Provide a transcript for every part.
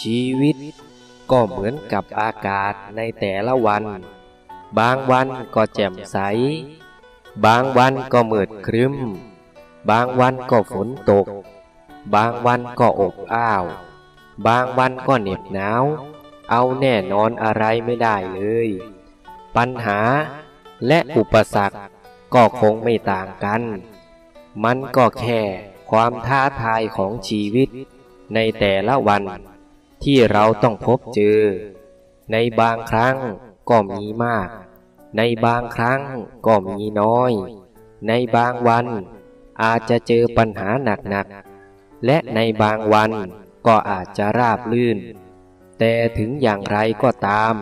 ชีวิตก็เหมือนกับอากาศในแต่ละวัน บางวันก็แจ่มใส บางวันก็มืดครึ้ม บางวันก็ฝนตก บางวันก็อบอ้าว บางวันก็เหน็บหนาว เอาแน่นอนอะไรไม่ได้เลย ปัญหาและอุปสรรคก็คงไม่ต่างกัน มันก็แค่ความท้าทายของชีวิตในแต่ละวัน ที่เราต้องพบเจอ ในบางครั้งก็มีมาก ในบางครั้งก็มีน้อย ในบางวันอาจจะเจอปัญหาหนักๆ และในบางวันก็อาจจะราบลื่น แต่ถึงอย่างไรก็ตาม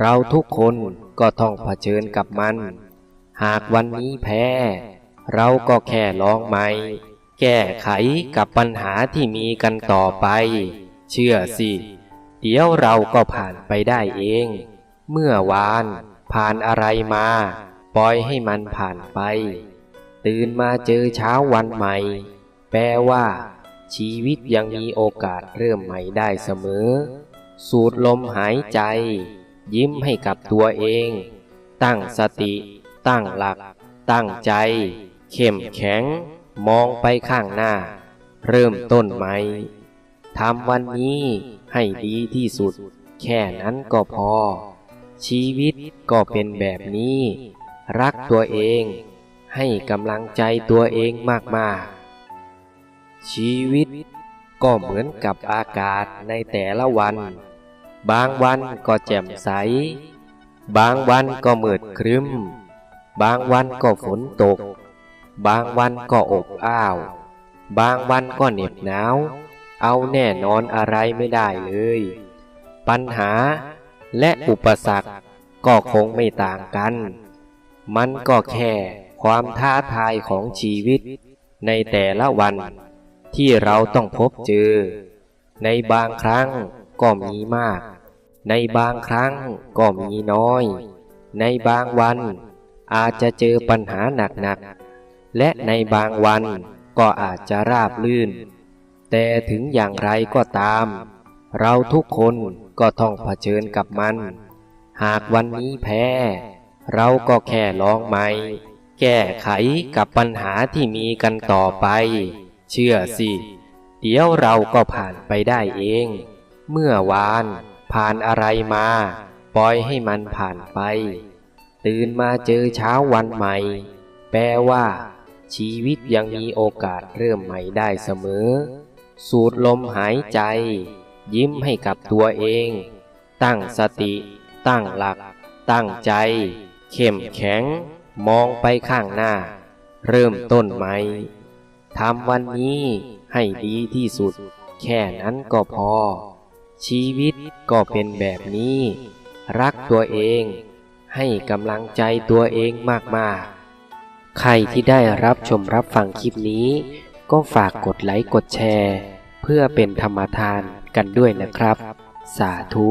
เราทุกคนก็ต้องเผชิญกับมัน หากวันนี้แพ้ เราก็แค่ลองใหม่ แก้ไขกับปัญหาที่มีกันต่อไป เชื่อสิ เดี๋ยวเราก็ผ่านไปได้เอง เมื่อวานผ่านอะไรมา ปล่อยให้มันผ่านไป ตื่นมาเจอเช้าวันใหม่ แปลว่า ชีวิตยังมีโอกาสเริ่มใหม่ได้เสมอ สูดลมหายใจ ยิ้มให้กับตัวเอง ตั้งสติ ตั้งหลัก ตั้งใจ เข้มแข็ง มองไปข้างหน้า เริ่มต้นใหม่ ทำวันนี้ให้ดีที่สุด แค่นั้นก็พอ ชีวิตก็เป็นแบบนี้ รักตัวเอง ให้กำลังใจตัวเองมากๆ ชีวิตก็เหมือนกับอากาศในแต่ละวัน บางวันก็แจ่มใส บางวันก็มืดครึ้ม บางวันก็ฝนตก บางวันก็อบอ้าว บางวันก็เหน็บหนาว เอาแน่นอนอะไรไม่ได้เลย ปัญหาและอุปสรรคก็คงไม่ต่างกัน มันก็แค่ความท้าทายของชีวิตในแต่ละวันที่เราต้องพบเจอ ในบางครั้งก็มีมาก ในบางครั้งก็มีน้อย ในบางวันอาจจะเจอปัญหาหนักๆ และในบางวันก็อาจจะราบลื่น แต่ถึงอย่างไรก็ตาม เราทุกคนก็ต้องเผชิญกับมัน หากวันนี้แพ้ เราก็แค่ลองใหม่แก้ไขกับปัญหาที่มีกันต่อไป เชื่อสิ เดี๋ยวเราก็ผ่านไปได้เอง เมื่อวานผ่านอะไรมา ปล่อยให้มันผ่านไป ตื่นมาเจอเช้าวันใหม่ แปลว่า ชีวิตยังมีโอกาสเริ่มใหม่ได้เสมอ สูดลมหายใจ ยิ้มให้กับตัวเอง ตั้งสติ ตั้งหลัก ตั้งใจ เข้มแข็ง มองไปข้างหน้า เริ่มต้นใหม่ทำวันนี้ให้ดีที่สุด แค่นั้นก็พอ ชีวิตก็เป็นแบบนี้ รักตัวเอง ให้กำลังใจตัวเองมากๆ ใครที่ได้รับชมรับฟังคลิปนี้ ก็ฝากกดไลค์กดแชร์ เพื่อเป็นธรรมทานกันด้วยนะครับ สาธุ